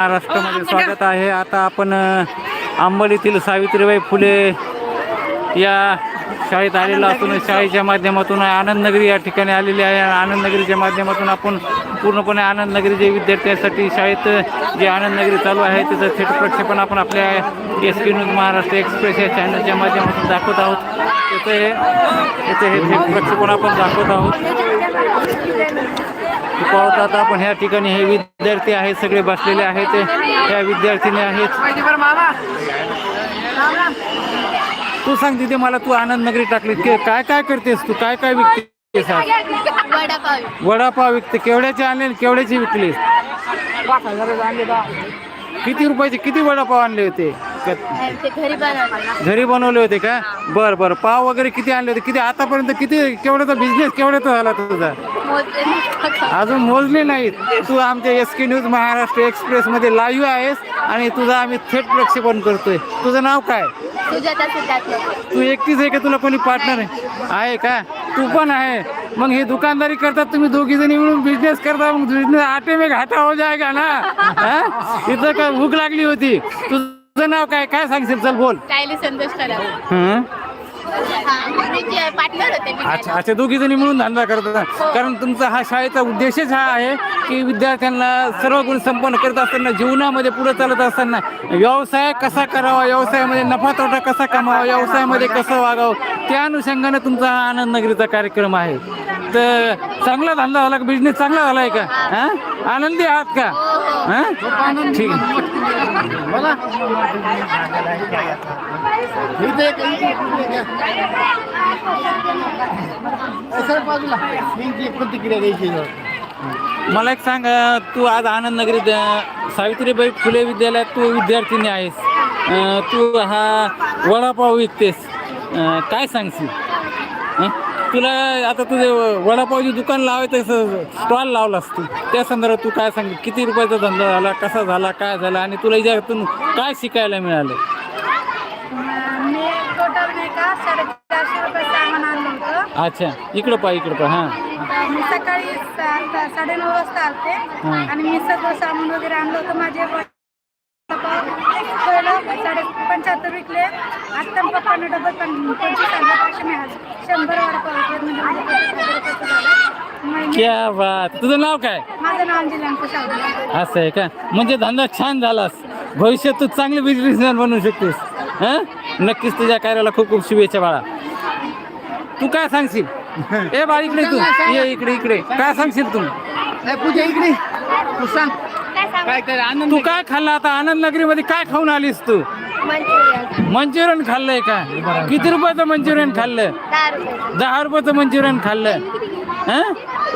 महाराष्ट्रामध्ये स्वागत आहे. आता आपण अंबोलीतील सावित्रीबाई फुले या शाळेत आलेलो असून शाळेच्या माध्यमातून आनंदनगरी या ठिकाणी आलेली आहे. आनंदनगरीच्या माध्यमातून आपण पूर्णपणे आनंदनगरी जे विद्यार्थ्यांसाठी शाळेत जे आनंदनगरी चालू आहे त्याचं थेट प्रक्षेपण आपण आपल्या S P news Maharashtra express या चॅनलच्या माध्यमातून दाखवत आहोत. त्याचं हे त्याचं हे थेट प्रक्षेपण आपण दाखवत आहोत. पाहत आता आपण ह्या ठिकाणी हे विद्यार्थी आहेत सगळे बसलेले आहेत. ह्या विद्यार्थीने आहेत. तू सांग तिथे मला तू आनंद नगरी टाकली. काय काय करतेस तू? काय काय विकतेस वडापाव वडापाव विकते. केवढ्याचे आणले आणि केवढ्याचे विकले? किती रुपयाचे? किती वडापाव आणले होते? घरी बनवलं. घरी बनवले होते का? बर बर. पाव वगैरे किती आणले होते? किती आतापर्यंत किती केवढ्याचा बिझनेस केवढ्याचा झाला तुझा. अजून मोजले नाहीत. तू आमच्या S K news Maharashtra express मध्ये लाईव्ह आहेस आणि तुझं आम्ही थेट प्रक्षेपण करतोय. तुझं नाव काय? तू एकटीच आहे का? तुला कोणी पार्टनर आहे? का? तू पण आहे. मग हे दुकानदारी करतात तुम्ही दोघी जणी मिळून बिझनेस करता मग बिझनेस आटे में घाटा हो जाएगा ना? इथं काय भूक लागली होती? तुझं नाव काय? काय सांगशील? चल बोल. कायले संतोष करा हं? पार्टनर होते मी अच्छा अच्छा दोघी जणी मिळून धंदा करतात कारण तुमचा हा शाळेचा उद्देशच हा आहे की विद्यार्थ्यांना सर्व गुण संपन्न करत असताना जीवनामध्ये पुढे चालत असताना व्यवसाय कसा करावा व्यवसायामध्ये नफा तोटा कसा कमावा व्यवसायामध्ये कसं वागावं त्या अनुषंगाने तुमचा हा आनंद नगरीचा कार्यक्रम आहे. तर चांगला धंदा झाला का? बिझनेस चांगला झाला आहे का? हा. आनंदी आहात का? हा ठीक. आहे मला एक सांग तू आज आनंद नगरीत सावित्रीबाई फुले विद्यालयात तू विद्यार्थिनी आहेस. तू हा वडापाव विकतेस. काय सांगशील? तुला आता तुझे वडापावची दुकान लावायचं स्टॉल लावलास तू त्या संदर्भात तू काय सांग किती रुपयाचा धंदा झाला कसा झाला काय झाला आणि तुला याच्यातून काय शिकायला मिळालं? अच्छा इकडं पहा इकडं पहा हां. मी सकाळी साडेनऊ वाजता आलते. आणि मी सगळं सामान वगैरे आणलं होतं माझे वडापाव. साडे पंच्याहत्तर विकले. आत्ता पप्पानं डबल पण पंचवीस आणले असे मी आज शंभर विकले म्हणजे पंचवीस हजार झाले क्या बात. तुझं नाव काय? माझं नाव अंजली अंकुश आवडे असं आहे का? म्हणजे धंदा छान झालास. भविष्यात तू चांगले बिझनेसमॅन बनवू शकतेस. हं? नक्कीच तुझ्या कार्याला खूप खूप शुभेच्छा बाळा. तू काय सांगशील? ए बाळ इकडे तू. ये इकडे इकडे. काय सांगशील तू? पूजा इकडे तू सांग. काय आनंद तू काय खाल्लं आता? आनंद नगरीमध्ये काय खाऊन आलीस तू? मंचुरियन. मंचुरियन खाल्लंय का? किती रुपयाचं मंचुरियन खाल्लं? दहा रुपये. दहा रुपयाचं मंचुरियन खाल्लं? हं?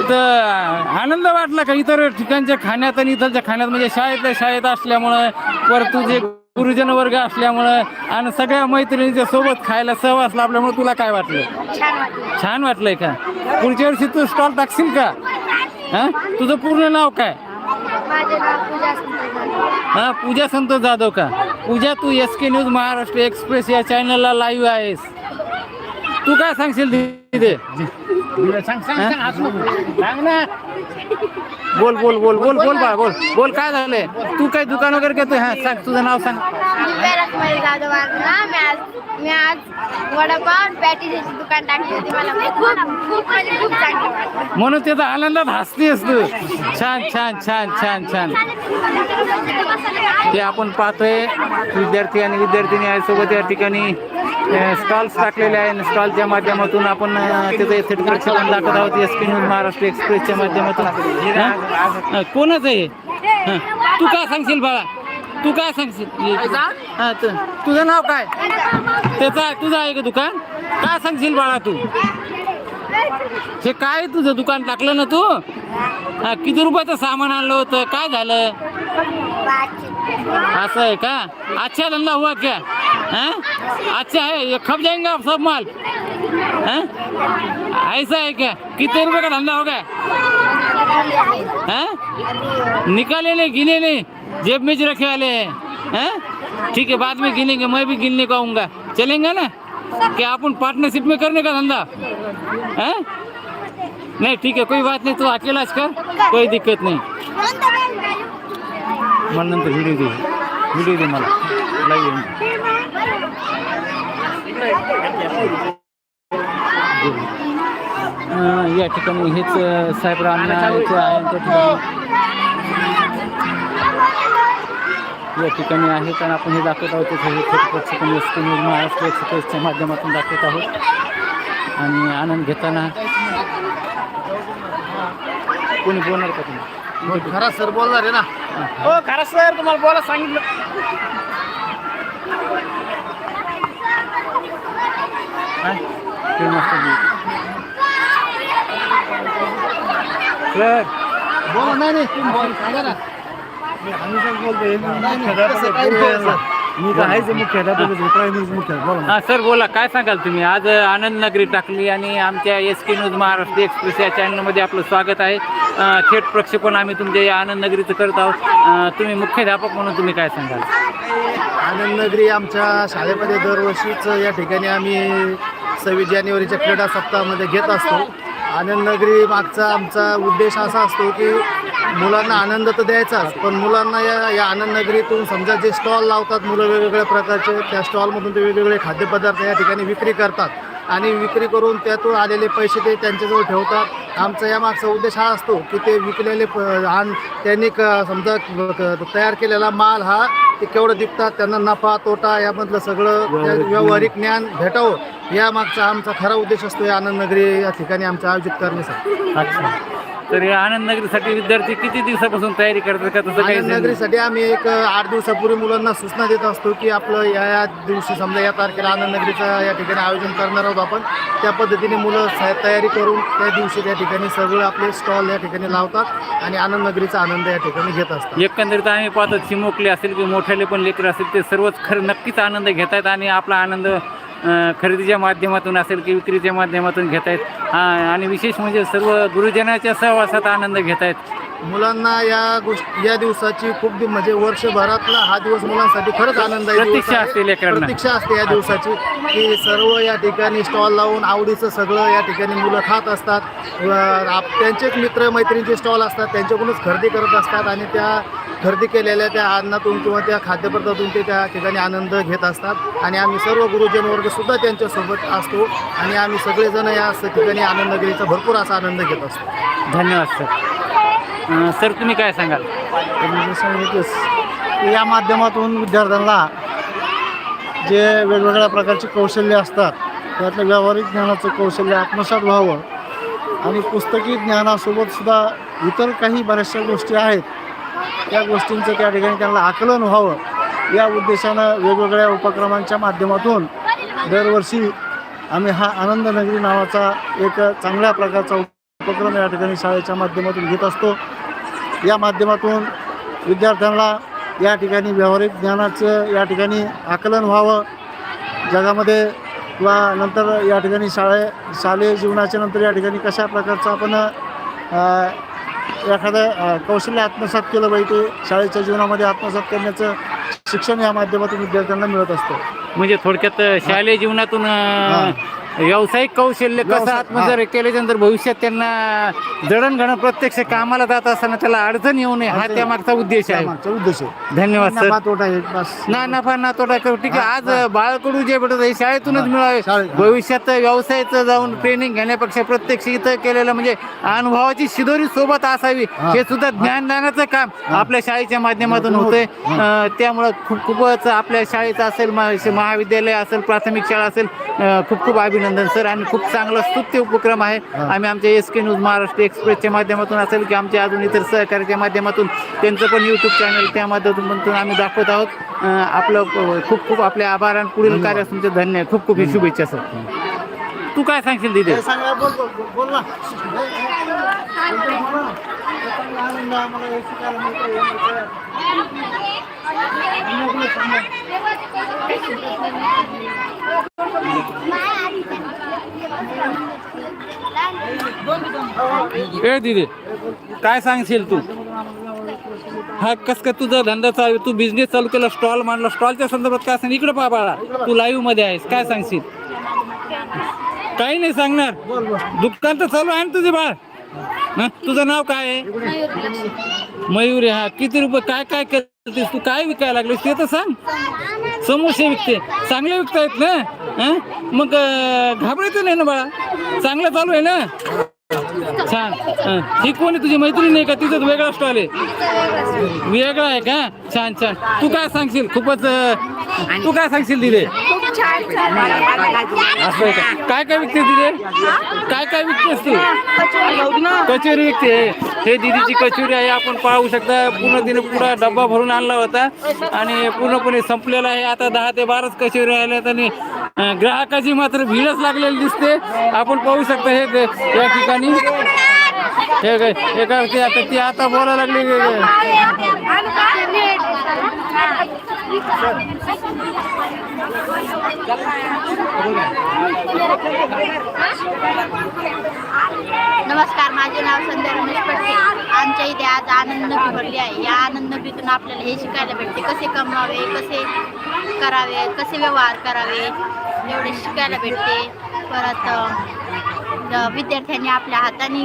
तर आनंद वाटला का इतर ठिकाणच्या खाण्यात आणि इथलच्या खाण्यात? म्हणजे शाळेतल्या शाळेत असल्यामुळं परत तुझे गुरुजन वर्ग असल्यामुळं आणि सगळ्या मैत्रिणीच्या सोबत खायला सहवास लाभल्यामुळे तुला काय वाटलं? छान वाटलं. छान वाटलंय का? पुढच्या वर्षी तू स्टॉल टाकशील का? हा? तुझं पूर्ण नाव काय? माझे नाव पूजा संतोष जाधव. हा पूजा संतोष जाधव का पूजा तू S K news Maharashtra express या चॅनलला लाईव्ह आहेस तू काय सांगशील तिथे? सांग सांग सांग हसू नको. सांग ना. बोल बोल बोल बोल बोल बा बोल. बोल काय झालंय? तू काय दुकान वगैरे घेतोय? हा सांग तुझं नाव सांग. मी पेरसमध्ये जाधव ना मी आज मी आज वडापाव पॅटीची दुकान टाकली होती मला. खूप खूप म्हणजे खूप चांगली वाटलं. म्हणून त्याचा आनंदात हसतेस तू छान छान छान छान छान. ते आपण पाहतोय. विद्यार्थी आणि विद्यार्थिनी आहे सोबत या ठिकाणी स्टॉल्स टाकलेले आहे स्टॉलच्या माध्यमातून आपण त्याचं थेट प्रक्षेपण दाखवत आहोत. एस पी न्यूज महाराष्ट्र एक्सप्रेसच्या माध्यमातून. कोणच कोणाचं आहे तू काय सांगशील बाळा? तू काय सांगशील? हा तुझं नाव काय? त्याचा तुझं आहे का दुकान? काय सांगशील बाळा तू? हे काय तुझं दुकान? टाकलं ना तू? किती रुपयाचं सामान आणलं होतं? काय झालं? असं आहे का? अच्छा धंदा हुआ क्या? हाँ? अच्छा है ये खप जाएँगे आप सब माल। हाँ? ऐसा है क्या? कितने रुपए का धंधा हो गया? हाँ? निकाले नहीं गिने नहीं। जेब में जो रखे वाले हैं। हाँ? ठीक है बाद में गिनेंगे मैं भी गिनने को आऊँगा। चलेंगे ना? क्या अपन पार्टनरशिप में करने का धंधा? है? नहीं ठीक है कोई बात नहीं तू अकेला कर कोई दिक्कत नहीं। मला नंतर व्हिडिओ दे व्हिडिओ दे मला अं, या ठिकाणी हेच अं, साहेबरावांना याचे आहे त्या ठिकाणी या ठिकाणी आहेत आणि आपण हे दाखवत आहोत हे स्क्रीनवर महाराष्ट्र एक्सप्रेसच्या माध्यमातून दाखवत आहोत. आणि आनंद घेताना कोणी बोलणार का तुम्ही? खरा सर बोलणार आहे ना. हो खरं सर तुम्हाला बोला सांगितलं. काय? ते मस्त बोल. सर बोला नाही बोला, सांगा ना. मी तर आहेच मुख्य हा सर बोला. काय सांगाल तुम्ही? आज आनंद नगरी टाकली आणि आमच्या S K news Maharashtra express या चॅनलमध्ये आपलं स्वागत आहे. थेट प्रक्षेपण आम्ही तुमच्या या आनंद नगरीचं करत आहोत. तुम्ही मुख्याध्यापक म्हणून तुम्ही काय सांगाल? आनंद नगरी आमच्या शाळेमध्ये दरवर्षीच या ठिकाणी आम्ही सव्वीस जानेवारीच्या क्रीडा सप्ताहामध्ये घेत असतो. आनंद नगरी मागचा आमचा उद्देश असा असतो की मुलांना आनंद तर द्यायचाच पण मुलांना या या आनंद नगरीतून समजा जे स्टॉल लावतात मुलं वेगवेगळ्या प्रकारचे त्या स्टॉलमधून ते वेगवेगळे खाद्यपदार्थ या ठिकाणी विक्री करतात. आणि विक्री करून त्यातून आलेले पैसे ते त्यांच्याजवळ ठेवतात. आमचा या मागचा उद्देश हा असतो की ते विकलेले प आण त्यांनी क समजा तयार केलेला माल हा ते केवढं विकतात त्यांना नफा तोटा यामधलं सगळं व्यावहारिक ज्ञान भेटावं. या मागचा आमचा खरा उद्देश असतो या आनंद नगरी या ठिकाणी आमचं आयोजित करण्यासाठी. अच्छा. तर या आनंद नगरीसाठी विद्यार्थी किती दिवसापासून तयारी करतात का तसं काही आनंद नगरीसाठी आम्ही एक आठ दिवसापूर्वी मुलांना सूचना देत असतो की आपलं या या दिवशी समजा या तारखेला आनंद नगरीचं या ठिकाणी आयोजन करणार आहोत आपण. त्या पद्धतीने मुलं सा- तयारी करून त्या दिवशी त्या ठिकाणी सगळं आपले स्टॉल या ठिकाणी लावतात आणि आनंद नगरीचा आनंद या ठिकाणी घेत असतात. एकंदरीत आम्ही पाहतो चिमुकले असेल किंवा मोठ्याले पण लेकर असेल ते सर्वच खरं नक्कीच आनंद घेत आहेत आणि आपला आनंद खरेदीच्या माध्यमातून असेल की विक्रीच्या माध्यमातून घेत आहेत आणि विशेष म्हणजे सर्व गुरुजनाच्या सहवासात आनंद घेत आहेत मुलांना या गोष्टी या दिवसाची खूप दि- म्हणजे वर्षभरातला हा दिवस मुलांसाठी खरंच दिवस प्रतीक्षा आहे. असते लेकरांना. प्रतीक्षा असते या दिवसाची की सर्व या ठिकाणी स्टॉल लावून आवडीचं सगळं या ठिकाणी मुलं खात असतात. व आप त्यांचेच मित्र मैत्रिणींचे स्टॉल असतात. त्यांच्याकडूनच खरेदी करत असतात आणि त्या खरेदी केलेल्या त्या अन्नातून किंवा त्या खाद्यपदार्थातून ते त्या ठिकाणी आनंद घेत असतात. आणि आम्ही सर्व गुरुजन वर्ग सुद्धा त्यांच्यासोबत असतो आणि आम्ही सगळेजण या ठिकाणी आनंद नगरीचा भरपूर असा आनंद घेत असतो. धन्यवाद सर. अं, सर तुम्ही काय सांगाल? तर मी सांगितलंच की या माध्यमातून विद्यार्थ्यांना जे वेगवेगळ्या प्रकारची कौशल्य असतात त्यातलं व्यावहारिक ज्ञानाचं कौशल्य आत्मसात व्हावं आणि पुस्तकी ज्ञानासोबत सुद्धा इतर काही बऱ्याचशा गोष्टी आहेत त्या गोष्टींचं त्या ठिकाणी त्यांना आकलन व्हावं. या उद्देशानं वेगवेगळ्या उपक्रमांच्या माध्यमातून दरवर्षी आम्ही हा आनंद नगरी नावाचा एक चांगल्या प्रकारचा उपक्रम या ठिकाणी शाळेच्या माध्यमातून घेत असतो. या माध्यमातून विद्यार्थ्यांना या ठिकाणी व्यावहारिक ज्ञानाचं या ठिकाणी आकलन व्हावं. जगामध्ये किंवा नंतर या ठिकाणी शाळे शालेय जीवनाच्या नंतर या ठिकाणी कशा प्रकारचं आपण एखादं कौशल्य आत्मसात केलं पाहिजे शाळेच्या जीवनामध्ये आत्मसात करण्याचं शिक्षण या माध्यमातून विद्यार्थ्यांना मिळत असतं. म्हणजे थोडक्यात शालेय जीवनातून व्यावसायिक कौशल्य कसं आत्मसात केल्याच्यानंतर भविष्यात त्यांना जडणघडण प्रत्यक्ष कामाला जात असताना त्याला अडचण येऊ नये हा त्यामागचा उद्देश आहे. उद्देश आहे. धन्यवाद सर. नफा तोटा आहे बस. ना नफा ना तोटा करू. ठीक आहे आज बाळकडू जे भेटत आहे शाळेतूनच मिळावे. शाळेत. भविष्यात व्यवसायाचं जाऊन ट्रेनिंग घेण्यापेक्षा प्रत्यक्ष इथं केलेलं म्हणजे अनुभवाची शिदोरी सोबत असावी हा. हे सुद्धा ज्ञानदानाचं काम आपल्या शाळेच्या माध्यमातून होतंय. अं, त्यामुळं खूप खूपच आपल्या शाळेचं असेल महा- महाविद्यालय असेल प्राथमिक शाळा असेल अं, खूप खूप अभिनंदन. सर आणि खूप चांगला स्तुत्य उपक्रम आहे. आम्ही आमच्या एस के न्यूज महाराष्ट्र एक्सप्रेसच्या माध्यमातून असेल की आमच्या अजून इतर सहकार्याच्या माध्यमातून त्यांचं पण यूट्यूब चॅनल त्या माध्यमातून आम्ही दाखवत आहोत. आपलं खूप खूप आपले आभार आणि पुढील कार्यास तुमचे धन्य आहे. खूप खूप शुभेच्छा सर. तू काय सांगशील दिदे? सांगा बोल बोल बोल- बोल ना आनंद आम्हाला हे शिकायला मिळतं, हे मिळतं. ए दिदी काय सांगशील तू? हा कस का तुझा धंदा चालू तू बिझनेस चालू केला स्टॉल मांडला स्टॉलच्या संदर्भात काय सांग इकडे पहा बाळा तू लाईव्हमध्ये आहेस काय सांगशील? काही नाही सांगणार. दुकान तर चालू आहे ना तुझे बाळ. तुझं नाव काय आहे? मयुरी हा किती रुपये काय काय करतेस तू? काय विकायला लागलीस? ते तर सांग. समोसे विकते. चांगले विकतायत ना? मग घाबरायचं नाही ना बाळा? चांगलं चालू आहे ना? छान हं. ही कोणी तुझी मैत्रीण आहे का? तिथं वेगळा स्टॉल आहे. वेगळा आहे का? छान छान. तू काय सांगशील? खूपच अं, तू काय सांगशील तिथे असं आहे का? काय काय विकते तिथे काय काय विकतेस तू? कचोरी विकते. हे दीदीची कचोरी आहे. आपण पाहू शकता. पूर्ण तिने पुरा डब्बा भरून आणला होता. आणि पूर्णपणे संपलेला आहे. आता दहा ते बाराच कचोरी राहिल्यात आणि अं, ग्राहकाची मात्र भीडच लागलेली दिसते. आपण पाहू शकता हे ते- या ठिकाणी. हे काय काय ते आता ती आता बोलायला लागली नमस्कार माझे नाव संध्या रमेश पडते आमच्या इथे आज आनंद भरली आहे. या आनंद नगरीतून आपल्याला हे शिकायला भेटते. कसे कमवावे कसे करावे कसे व्यवहार करावे एवढे शिकायला भेटते. परत विद्यार्थ्यांनी आपल्या हाताने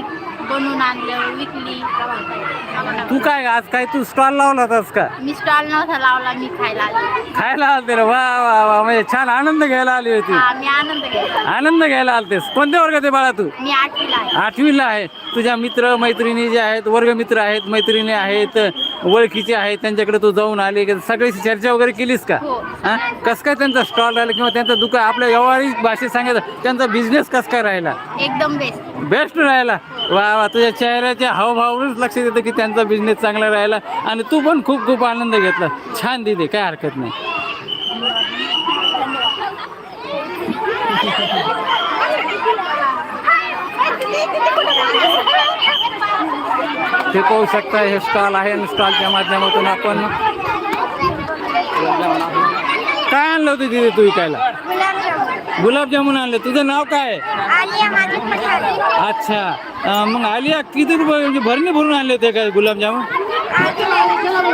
बनवून आणलं विकली. तू काय आज काय तू स्टॉल लावला होतास का? मी स्टॉल नव्हता लावला मी खायला आले. खायला आलते रे वा वा वा म्हणजे छान आनंद घ्यायला आली होती. हा मी आनंद घ्यायला आलतेस. कोणत्या वर्गात आहे बाळा तू? मी आठवीला आहे. आठवीला आहे. तुझ्या मित्र मैत्रिणी जे आहेत वर्गमित्र आहेत मैत्रिणी आहेत ओळखीचे आहेत त्यांच्याकडे तू जाऊन आली का सगळ्याशी चर्चा वगैरे केलीस का? हो. हा? कसं काय त्यांचा स्टॉल राहिला किंवा त्यांचं दुकान आपल्या व्यवहारिक भाषेत सांगायचं त्यांचा बिझनेस कसं काय राहिला? एकदम बेस्ट बेस्ट राहिला. वा वा तुझ्या चेहऱ्याच्या हावभावच लक्ष देतं की त्यांचा बिझनेस चांगला राहिला. आणि तू पण खूप खूप आनंद घेतला. छान दिदी काय हरकत नाही. ते पाहू शकता हे स्टॉल आहे आणि स्टॉलच्या माध्यमातून आपण काय आणलं होतं दिदी तू विकायला? गुलाबजामुन आणले. तुझं नाव काय? अच्छा. अं, मग आलिया किती रुपये म्हणजे भरणी भरून आणले होते काय गुलाबजामुन?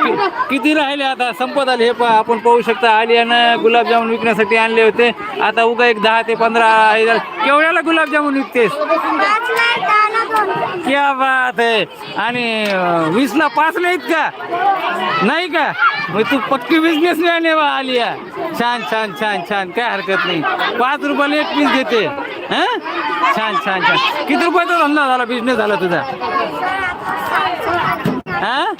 कि- किती राहिले आता? संपत आले. हे पहा आपण पाहू शकता आलियानं गुलाबजामुन विकण्यासाठी आणले होते. आता उगा एक दहा ते पंधरा हे झालं. केवढ्याला गुलाबजामुन विकतेस? क्या बात आहे आणि वीसला पाच नाहीत का? नाही का? मग तू पक्की बिझनेस मॅन आहे बा आलिया. छान छान छान छान. काय हरकत नाही. पाच रुपयाला एक पीस देते. छान छान छान. किती रुपयाचा धंदा झाला? बिझनेस झाला तुझा. हाँ?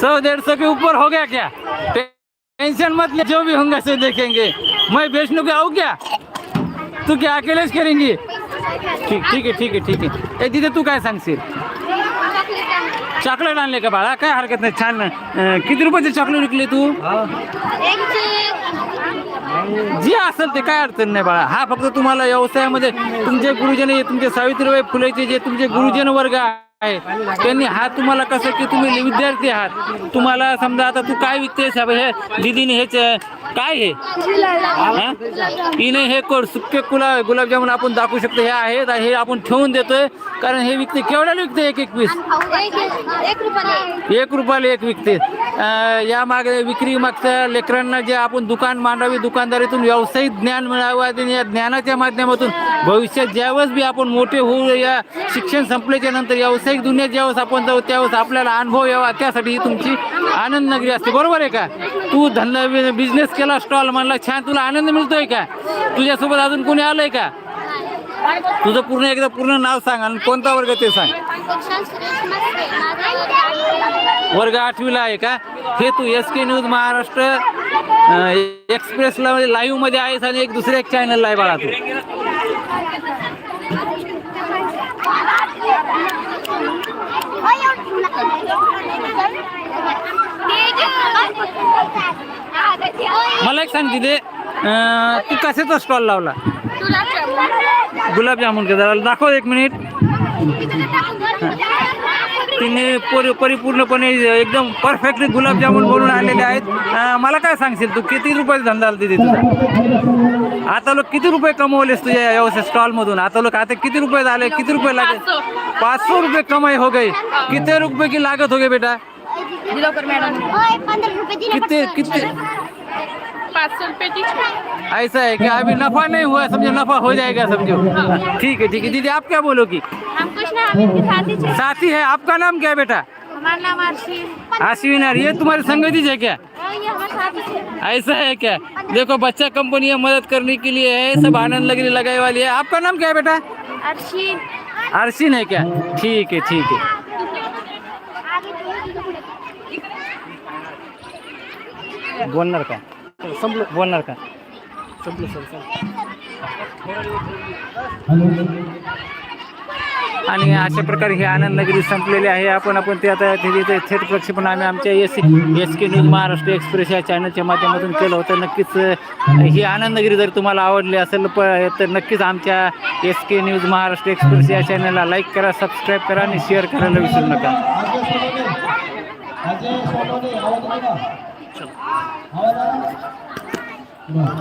सौ डेढ़ सौ के ऊपर हो गया क्या? टेंशन मत ले जो भी होंगे से देखेंगे. मैं बेचने के आऊ क्या? तू क्या अकेले करेंगी? ठीक ठीक आहे ठीक आहे ठीक आहे. ए तिथे तू काय सांगशील? चॉकलेट आणले का बाळा? काय हरकत नाही छान अं, किती रुपयाचे चॉकलेट विकले तू? जे असेल ते काय अडचण नाही बाळा. हा फक्त तुम्हाला व्यवसायामध्ये तुमचे गुरुजन तुमचे सावित्रीबाई फुलेचे जे तुमचे गुरुजन वर्ग आहे त्यांनी हा तुम्हाला कसं की तुम्ही विद्यार्थी आहात. तुम्हाला समजा आता तू काय विकतेस? हे दिदीने हेच काय हे? हिने हे कोड सुके कुला गुलाबजामुन आपण दाखवू शकतो. हे आहेत हे आपण ठेवून देतोय. कारण हे विकते केवढ्याला विकते? एक एक पीस? एक रुपयाला एक विकते. या मागे विक्री मागच्या लेकरांना जे आपण दुकान मांडावी दुकानदारीतून व्यावसायिक ज्ञान मिळावं आणि या ज्ञानाच्या माध्यमातून भविष्यात ज्यावेळेस बी आपण मोठे होऊ या शिक्षण संपल्याच्या नंतर व्यावसायिक दुनियेत ज्यावेळेस आपण जाऊ त्यावेळेस आपल्याला अनुभव यावा त्यासाठी तुमची आनंद नगरी असते. बरोबर आहे का? तू धंदा बिझनेस केला स्टॉल म्हणला छान तुला आनंद मिळतोय का? तुझ्यासोबत अजून कोणी आलंय का? तुझं पूर्ण एकदा पूर्ण नाव सांग आणि कोणता वर्ग ते सांग. वर्ग आठवीला आहे का? हे तू एस के न्यूज महाराष्ट्र एक्सप्रेसला लाईव्ह म्हणजे मध्ये आहेस आणि एक दुसऱ्या एक चॅनलला आहे बाळा तू. मला एक सांग तिथे तू कशाचा स्टॉल लावला? गुलाबजामुन का? दाखव एक मिनिट. तिने परि परिपूर्णपणे एकदम परफेक्टली गुलाबजामुन बनवून आणलेले आहेत. मला काय सांगशील तू? किती रुपयाचा धंदा आला तिथे तुझा आता लोक किती रुपये कमवलेस तुझ्या व्यवसाय स्टॉल मधून? आता लोक आता किती रुपये झाले किती रुपये लागे पाच सौ रुपये कमाई हो गई. कितने रुपये की लागत हो गई बेटा? रुपये कितने कितने पाँच सौ रुपये की ऐसा है कि अभी नफा नहीं हुआ समझो नफा हो जाएगा समझो। ठीक है ठीक है। दीदी आप क्या बोलोगी हम कुछ ना साथी साथी है आपका नाम क्या है बेटा? हमारा नाम ये तुम्हारे संगति है क्या थे ऐसा है क्या? देखो बच्चा कंपनी है मदद करने के लिए है सब आनंद लगने लगाए वाली है। आपका नाम क्या है बेटा? अर्शीन अर्शिन है क्या? ठीक है ठीक है। बोलणार का? संपलं. बोलणार का? संपलं सर आणि अशा प्रकारे हे आनंद नगरी संपलेले आहे. आपण आपण ते आता तिथे थेट प्रक्षेपण आम्ही आमच्या S S K news Maharashtra express या चॅनलच्या माध्यमातून केलं होतं. नक्कीच ही आनंद नगरी जर तुम्हाला आवडली असेल प तर नक्कीच आमच्या S K news Maharashtra express या चॅनलला लाईक करा सबस्क्राईब करा आणि शेअर करायला विसरू नका. 好的